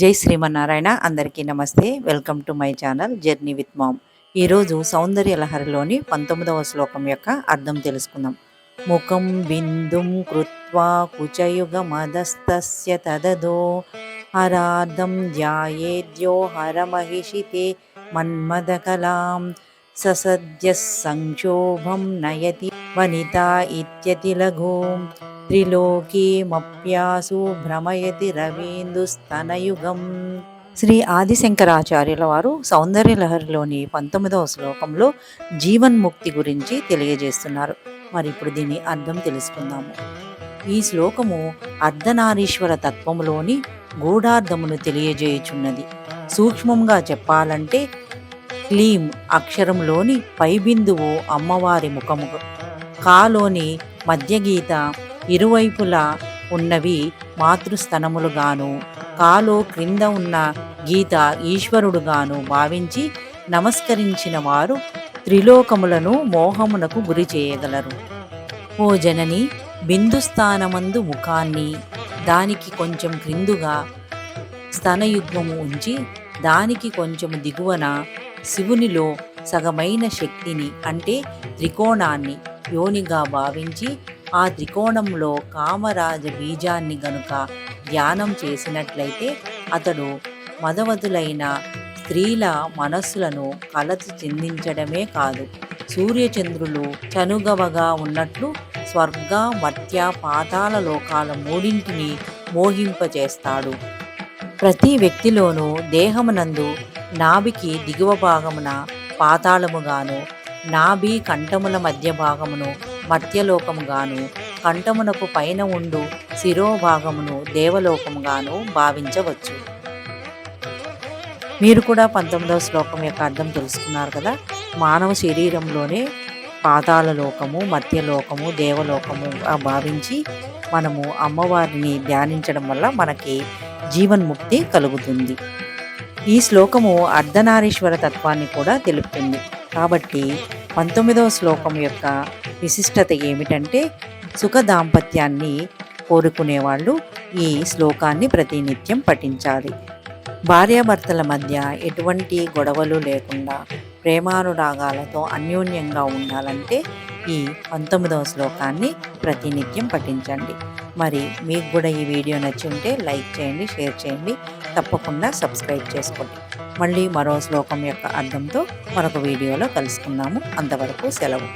జై శ్రీమన్నారాయణ. అందరికీ నమస్తే. Welcome to my channel journey with mom. ఈరోజు సౌందర్య లహరిలోని పంతొమ్మిదవ శ్లోకం యొక్క అర్థం తెలుసుకుందాం. ముఖం బిందుం కృత్వా కుచయుగమదస్తస్య తదదో. హరార్ధం ధ్యాయేద్యో హరమహిషితే మన్మదకలాం ససద్య సంక్షోభం నయతి వనిత ఇత్యతి లఘు త్రిలోకీమప్యాసు భ్రమయతి రవీందుస్తనయుగం శ్రీ ఆదిశంకరాచార్యుల వారు సౌందర్య లహరిలోని పంతొమ్మిదవ శ్లోకంలో జీవన్ముక్తి గురించి తెలియజేస్తున్నారు. మరి ఇప్పుడు దీని అర్థం తెలుసుకుందాము. ఈ శ్లోకము అర్ధనారీశ్వర తత్వములోని గూఢార్థమును తెలియజేయుచున్నది. సూక్ష్మంగా చెప్పాలంటే క్లీం అక్షరంలోని పైబిందువు అమ్మవారి ముఖము కాలోని మధ్యగీత ఇరువైపులా ఉన్నవి మాతృస్థనములుగాను కాలో క్రింద ఉన్న గీత ఈశ్వరుడుగాను భావించి నమస్కరించిన వారు త్రిలోకములను మోహమునకు గురి చేయగలరు. ఓ జనని బిందుస్థానమందు ముఖాన్ని దానికి కొంచెం క్రిందుగా స్తనయుగ్మము ఉంచి దానికి కొంచెం దిగువన శివునిలో సగమైన శక్తిని అంటే త్రికోణాన్ని యోనిగా భావించి ఆ త్రికోణంలో కామరాజ బీజాన్ని గనుక ధ్యానం చేసినట్లయితే అతడు మదవతులైన స్త్రీల మనస్సులను కలత చెందించడమే కాదు సూర్యచంద్రులు చనుగవగా ఉన్నట్లు స్వర్గ మత్య పాతాల లోకాల మూడింటిని మోహింపచేస్తాడు. ప్రతి వ్యక్తిలోనూ దేహమునందు నాభికి దిగువ భాగమున పాతాళముగాను నాభి కంఠముల మధ్య భాగమును మర్త్యలోకముగాను కంఠమునకు పైన ఉండు శిరోభాగమును దేవలోకముగాను భావించవచ్చు. మీరు కూడా పంతొమ్మిదవ శ్లోకం యొక్క అర్థం తెలుసుకున్నారు కదా? మానవ శరీరంలోనే పాతాల లోకము మధ్యలోకము దేవలోకము భావించి మనము అమ్మవారిని ధ్యానించడం వల్ల మనకి జీవన్ముక్తి కలుగుతుంది. ఈ శ్లోకము అర్ధనారీశ్వర తత్వాన్ని కూడా తెలుపుతుంది. కాబట్టి పంతొమ్మిదవ శ్లోకం యొక్క విశిష్టత ఏమిటంటే సుఖ దాంపత్యాన్ని కోరుకునే వాళ్ళు ఈ శ్లోకాన్ని ప్రతినిత్యం పఠించాలి. భార్యాభర్తల మధ్య ఎటువంటి గొడవలు లేకుండా ప్రేమానురాగాలతో అన్యోన్యంగా ఉండాలంటే ఈ పంతొమ్మిదవ శ్లోకాన్ని ప్రతినిత్యం పఠించండి. మరి మీకు కూడా ఈ వీడియో నచ్చి ఉంటే లైక్ చేయండి షేర్ చేయండి తప్పకుండా సబ్స్క్రైబ్ చేసుకోండి. మళ్ళీ మరో శ్లోకం యొక్క అర్థంతో మరొక వీడియోలో కలుసుకుందాము. అంతవరకు సెలవు.